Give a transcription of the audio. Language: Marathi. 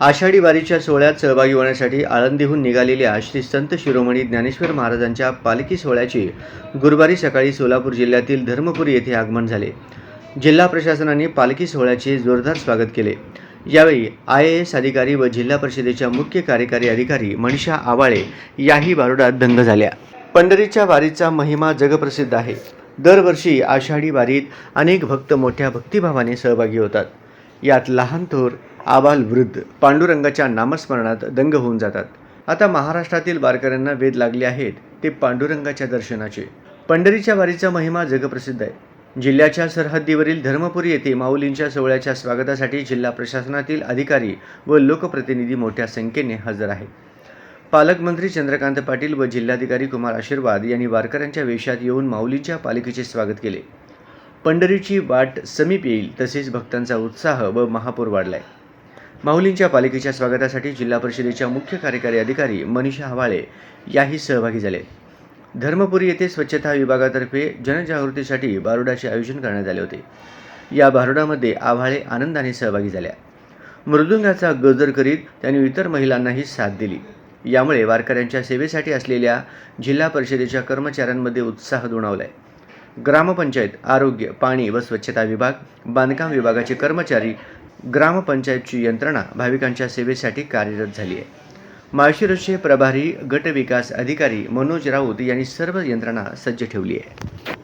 आषाढी वारीच्या सोहळ्यात सहभागी होण्यासाठी आळंदीहून निघालेल्या श्री संत शिरोमणी ज्ञानेश्वर महाराजांच्या पालखी सोहळ्याचे गुरुवारी सकाळी सोलापूर जिल्ह्यातील धर्मपुरी येथे आगमन झाले. जिल्हा प्रशासनाने पालखी सोहळ्याचे जोरदार स्वागत केले. यावेळी आय ए एस अधिकारी व जिल्हा परिषदेच्या मुख्य कार्यकारी अधिकारी मनीषा आवाळे याही बारोडात दंग झाल्या. पंढरीच्या वारीचा महिमा जगप्रसिद्ध आहे. दरवर्षी आषाढी वारीत अनेक भक्त मोठ्या भक्तिभावाने सहभागी होतात. यात लहान थोर आबाल वृद्ध पांडुरंगाच्या नामस्मरणात दंग होऊन जातात. आता महाराष्ट्रातील वारकऱ्यांना वेध लागले आहेत ते पांडुरंगाच्या दर्शनाचे. पंढरीच्या वारीचा महिमा जगप्रसिद्ध आहे. जिल्ह्याच्या सरहद्दीवरील धर्मपुरी येथे माऊलींच्या सोहळ्याच्या स्वागतासाठी जिल्हा प्रशासनातील अधिकारी व लोकप्रतिनिधी मोठ्या संख्येने हजर आहेत. पालकमंत्री चंद्रकांत पाटील व जिल्हाधिकारी कुमार आशीर्वाद यांनी वारकऱ्यांच्या वेशात येऊन माऊलींच्या पालखीचे स्वागत केले. पंढरीची वाट समीप येईल तसेच भक्तांचा उत्साह व महापूर वाढलाय. माऊलींच्या पालिकेच्या स्वागतासाठी जिल्हा परिषदेच्या मुख्य कार्यकारी अधिकारी मनीषा हवाळे याही सहभागी झाले. धर्मपुरी येथे स्वच्छता विभागातर्फे जनजागृतीसाठी बारुडाचे आयोजन करण्यात आले होते. या बारुडामध्ये आव्हाळे आनंदाने सहभागी झाल्या. मृदुंगाचा गजर करीत त्यांनी इतर महिलांनाही साथ दिली. यामुळे वारकऱ्यांच्या सेवेसाठी असलेल्या जिल्हा परिषदेच्या कर्मचाऱ्यांमध्ये उत्साह दुणावलाय. ग्रामपंचायत आरोग्य पाणी व स्वच्छता विभाग बांधकाम विभागाचे कर्मचारी ग्रामपंचायतची यंत्रणा भाविकांच्या सेवेसाठी कार्यरत झाली आहे. माळशिरसचे प्रभारी गट विकास अधिकारी मनोज राऊत यांनी सर्व यंत्रणा सज्ज ठेवली आहे.